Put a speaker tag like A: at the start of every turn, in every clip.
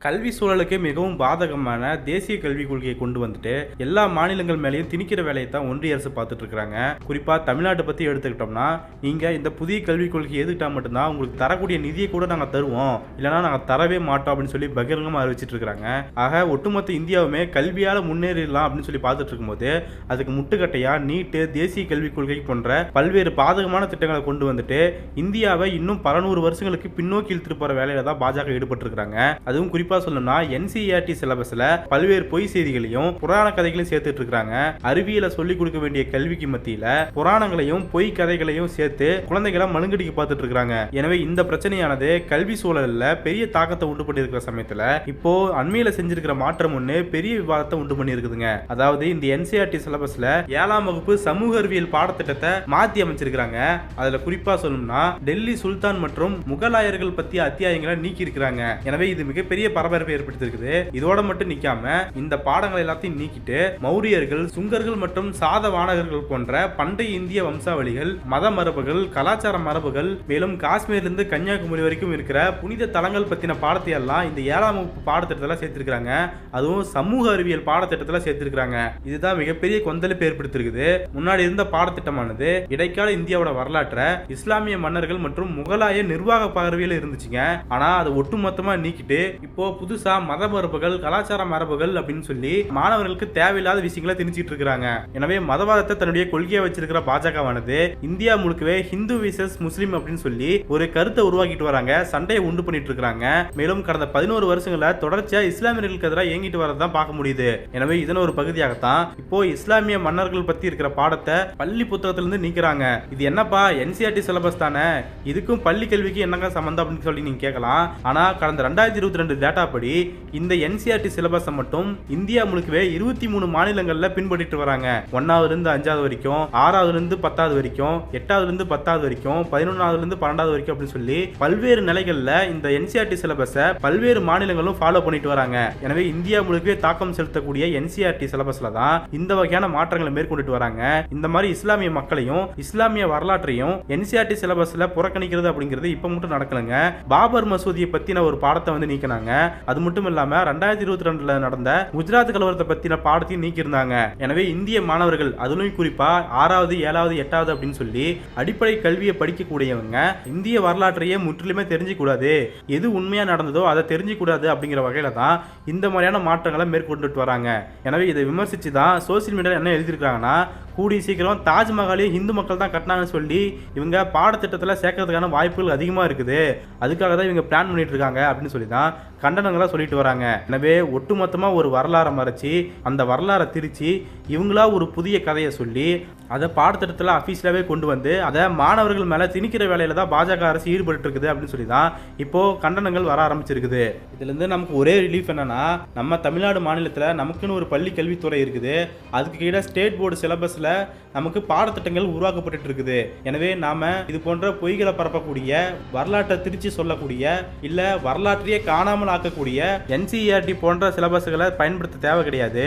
A: கல்வி சூழலுக்கு மிகவும் பாதகமான தேசிய கல்விக் கொள்கையை கொண்டு வந்துட்டு எல்லா மாநிலங்கள் மேலேயும் திணிக்கிற வேலையை தான் ஒன்றிய அரசு பார்த்துட்டு இருக்கிறாங்க குறிப்பாக தமிழ்நாட்டை பற்றி எடுத்துக்கிட்டோம்னா நீங்கள் இந்த புதிய கல்விக் கொள்கையை எதுக்கிட்டா மட்டும்தான் உங்களுக்கு தரக்கூடிய நிதியை கூட நாங்கள் தருவோம். இல்லைன்னா நாங்கள் தரவே மாட்டோம் அப்படின்னு சொல்லி பகிரங்கமாக அறிவிச்சிட்டு இருக்கிறாங்க ஆக ஒட்டுமொத்த இந்தியாவுமே கல்வியால் முன்னேறிடலாம் அப்படின்னு சொல்லி பார்த்துட்டு இருக்கும்போது அதுக்கு முட்டுக்கட்டையாக நீட்டு தேசிய கல்விக் கொள்கை போன்ற பல்வேறு பாதகமான திட்டங்களை கொண்டு வந்துட்டு இந்தியாவை இன்னும் பல நூறு வருஷங்களுக்கு பின்னோக்கி இழுத்துட்டு போகிற வேலையில தான் பாஜக ஈடுபட்டு இருக்காங்க அதுவும் குறிப்பா சொல்லணும்னா என்சிஆர்டி சிலபஸ்ல பல்வேறு பொய் செய்திகளையும் புராண கதைகளையும் சேர்த்துட்டு இருக்காங்க. அறிவியலை சொல்லிக் கொடுக்க வேண்டிய கல்விக்கு மத்தியில புராணங்களையும் பொய் கதைகளையும் சேர்த்து குழந்தைகளை மழுங்கடிக்க பார்த்துட்டு இருக்காங்க. எனவே இந்த பிரச்சனையானது கல்வி சூழல்ல பெரிய தாக்கத்தை உண்டு பண்ணியிருக்கிற சமயத்துல இப்போ அண்மையில செஞ்சிருக்கிற மாற்றம் ஒண்ணு பெரிய விவாதத்தை உண்டு பண்ணியிருக்குதுங்க. அதாவது இந்த என்சிஆர்டி சிலபஸ்ல ஏழாம் வகுப்பு சமூக அறிவியல் பாடத்திட்டத்தை மாத்தி அமைச்சிருக்கிறாங்க. அதுல குறிப்பா சொல்லணும்னா டெல்லி சுல்தான் மற்றும் முகலாயர்கள் பத்திய அத்தியாயங்களை நீக்கி இருக்கிறாங்க எனவே இது மிகப்பெரிய பரபரப்பை ஏற்படுத்தியிருக்குது. இதோட மட்டும் நிக்காம இந்த பாடங்கள் எல்லாத்தையும் நீக்கிட்டு மௌரியர்கள் சுங்கர்கள் மற்றும் சாதவானகர்கள் போன்ற பண்டைய இந்திய வம்சாவளிகள் மத மரபுகள் கலாச்சார மரபுகள் மேலும் காஷ்மீர்லேருந்து கன்னியாகுமரி வரைக்கும் இருக்கிற புனித தலங்கள் பத்தின பாடத்தை எல்லாம் இந்த ஏழாம் வகுப்பு பாடத்திட்டத்தில் சேர்த்திருக்கிறாங்க. அதுவும் சமூக அறிவியல் பாடத்திட்டத்தில் சேர்த்திருக்கிறாங்க. இதுதான் மிகப்பெரிய கொந்தளிப்பு ஏற்படுத்திருக்குது முன்னாடி இருந்த பாடத்திட்டமானது இடைக்கால இந்தியாவோட வரலாற்றை இஸ்லாமிய மன்னர்கள் மற்றும் முகலாய நிர்வாக பார்வையில் இருந்துச்சுங்க. ஆனால் அதை ஒட்டுமொத்தமாக நீக்கிட்டு இப்போ புதுசா மத மரபுகள் கலாச்சார மரபுகள் அப்படின்னு சொல்லி மாணவர்களுக்கு தேவையில்லாத விஷயங்களை திணிச்சிட்டு இருக்காங்க. எனவே மதவாதத்தை தன்னுடைய கொள்கையை வச்சிருக்கிற பாஜகவானது இந்தியா முழுக்கவே ஹிந்து விசஸ் முஸ்லீம் அப்படின்னு சொல்லி ஒரு கருத்தை உருவாக்கிட்டு வராங்க. சண்டையை உண்டு பண்ணிட்டு இருக்காங்க. மேலும் கடந்த பதினோரு வருஷங்கள தொடர்ச்சியா இஸ்லாமியர்களுக்கு எதிராக இயங்கிட்டு வரதான் பார்க்க முடியுது. எனவே இதன் ஒரு பகுதியாகத்தான் இப்போ இஸ்லாமிய மன்னர்கள் பத்தி இருக்கிற பாடத்தை பள்ளி புத்தகத்திலிருந்து நீக்கிறாங்க. இது என்னப்பா என்சிஆர்டி சிலபஸ் தானே? இதுக்கும் பள்ளி கல்விக்கு என்னங்க சம்பந்தம் அப்படின்னு சொல்லி நீங்க கேட்கலாம். ஆனா கடந்த ரெண்டாயிரத்தி இருபத்தி ரெண்டு டேட்டா படி இந்த என்சிஆர்டி சிலபஸை மட்டும் இந்தியா முழுக்கவே இருபத்தி மூணு மாநிலங்களில் பின்பற்றிட்டு வராங்க. ஒன்னாவதுல இருந்து அஞ்சாவது வரைக்கும் ஆறாவதுல இருந்து பத்தாவது வரைக்கும் எட்டாவதுல இருந்து பத்தாவது வரைக்கும் பதினொன்றாவதுலேருந்து பன்னெண்டாவது வரைக்கும் அப்படின்னு சொல்லி பல்வேறு நிலைகளில் இந்த என்சிஆர்டி சிலபஸை பல்வேறு மாநிலங்களும் ஃபாலோ பண்ணிட்டு வராங்க. எனவே இந்தியா முழுக்கவே தாக்கம் செலுத்தக்கூடிய என்சிஆர்டி சிலபஸ்ல தான் இந்த வகையான மாற்றங்களை மேற்கொண்டுட்டு வராங்க. இந்த மாதிரி இஸ்லாமிய மக்களையும் இஸ்லாமிய வரலாற்றையும் என்சிஆர்டி சிலபஸ்ல புறக்கணிக்கிறது அப்படிங்கிறது இப்ப மட்டும் நடக்கலங்க. பாபர் மசூதியை பத்தின ஒரு பாடத்தை வந்து நீக்கினாங்க. அது மட்டும் இல்லாம ரெண்டாயிரத்தி இருபத்தி ரெண்டுல நடந்த குஜராத் கலவரத்தை பத்தின பாடத்தையும் நீக்கியிருந்தாங்க. எனவே இந்திய மாணவர்கள் அதுலயும் குறிப்பா ஆறாவது ஏழாவது எட்டாவது அப்படின்னு சொல்லி அடிப்படை கல்வியை படிக்கக்கூடியவங்க இந்திய வரலாற்றையே முற்றிலுமே தெரிஞ்சுக்கூடாது. எது உண்மையா நடந்ததோ அதை தெரிஞ்சுக்கூடாது அப்படிங்கிற வகையில தான் இந்த மாதிரியான மாற்றங்களை மேற்கொண்டுட்டு வராங்க. எனவே இதை விமர்சிச்சு தான் சோசியல் மீடியாவில் என்ன எழுதியிருக்காங்கன்னா கூடிய சீக்கிரம் தாஜ்மஹாலே இந்து மக்கள் தான் கட்டினாங்கன்னு சொல்லி இவங்க பாடத்திட்டத்தில் சேர்க்கறதுக்கான வாய்ப்புகள் அதிகமாக இருக்குது. அதுக்காக தான் இவங்க பிளான் பண்ணிட்டு இருக்காங்க அப்படின்னு சொல்லி தான் கண்டனங்களாக சொல்லிட்டு வராங்க. எனவே ஒட்டுமொத்தமாக ஒரு வரலாறை மறைச்சி அந்த வரலாறை திரிச்சு இவங்களா ஒரு புதிய கதையை சொல்லி அதை பாடத்திட்டத்தில் அஃபீஷியலாகவே கொண்டு வந்து அதை மாணவர்கள் மேலே திணிக்கிற வேலையில் தான் பாஜக அரசு ஈடுபட்டு இருக்குது அப்படின்னு சொல்லி தான் இப்போது கண்டனங்கள் வர ஆரம்பிச்சிருக்குது. இதுலேருந்து நமக்கு ஒரே ரிலீஃப் என்னென்னா நம்ம தமிழ்நாடு மாநிலத்தில் நமக்குன்னு ஒரு பள்ளி கல்வித்துறை இருக்குது. அதுக்கு கீழே ஸ்டேட் போர்டு சிலபஸில் நமக்கு பாடத்திட்டங்கள் உருவாக்கப்பட்டு இருக்குது எனவே நாம் இது போன்ற பொய்களை பரப்பக்கூடிய வரலாற்றை திருச்சி சொல்லக்கூடிய இல்லை வரலாற்றையே காணாமல் ஆக்கக்கூடிய என்சிஇஆர்டி போன்ற சிலபஸ்களை பயன்படுத்த தேவை கிடையாது.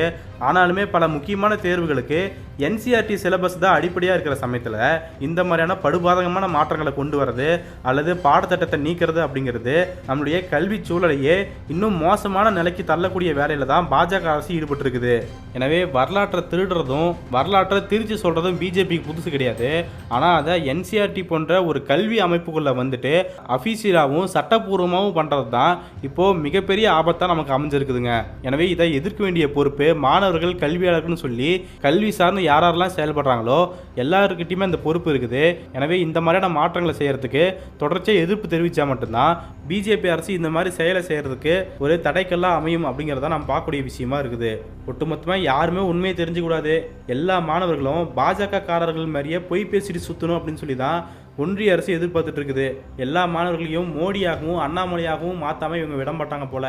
A: ஆனாலுமே பல முக்கியமான தேர்வுகளுக்கு என்சிஆர்டி சிலபஸ் தான் அடிப்படையாக இருக்கிற சமயத்தில் இந்த மாதிரியான படுபாதகமான மாற்றங்களை கொண்டு வரது அல்லது பாடத்திட்டத்தை நீக்கிறது அப்படிங்கிறது நம்மளுடைய கல்வி சூழலையே இன்னும் மோசமான நிலைக்கு தள்ளக்கூடிய வேலையில் தான் பாஜக அரசு ஈடுபட்டிருக்குது. எனவே வரலாற்றை திருடுறதும் வரலாற்றை திருச்சி சொல்கிறதும் பிஜேபிக்கு புதுசு கிடையாது. ஆனால் அதை என்சிஆர்டி போன்ற ஒரு கல்வி அமைப்புக்குள்ளே வந்துட்டு அஃபீஷியலாகவும் சட்டப்பூர்வமாகவும் பண்ணுறது தான் இப்போ மிகப்பெரிய ஆபத்தாக நமக்கு அமைஞ்சிருக்குதுங்க. எனவே இதை எதிர்க்க வேண்டிய பொறுப்பு மாணவர்கள் கல்வியாளர்கள்னு சொல்லி கல்வி சார்ந்து யார் யாரெல்லாம் செயல்படுறாங்களோ எல்லாருக்கிட்டையுமே அந்த பொறுப்பு இருக்குது. எனவே இந்த மாதிரியான மாற்றங்களை செய்யறதுக்கு தொடர்ச்சியாக எதிர்ப்பு தெரிவித்தா மட்டும்தான் பிஜேபி அரசு இந்த மாதிரி செயலை செய்யறதுக்கு ஒரு தடைக்கெல்லாம் அமையும் அப்படிங்கிறத நம்ம பார்க்கக்கூடிய விஷயமா இருக்குது. ஒட்டுமொத்தமாக யாருமே உண்மையை தெரிஞ்சுக்கூடாது எல்லா மாணவர்களும் பாஜக காரர்கள் மாதிரியே பொய் பேசிட்டு சுற்றணும் அப்படின்னு சொல்லி தான் ஒன்றிய அரசு எதிர்பார்த்துட்டு இருக்குது. எல்லா மாணவர்களையும் மோடியாகவும் அண்ணாமலையாகவும் மாற்றாமல் இவங்க விட மாட்டாங்க போல.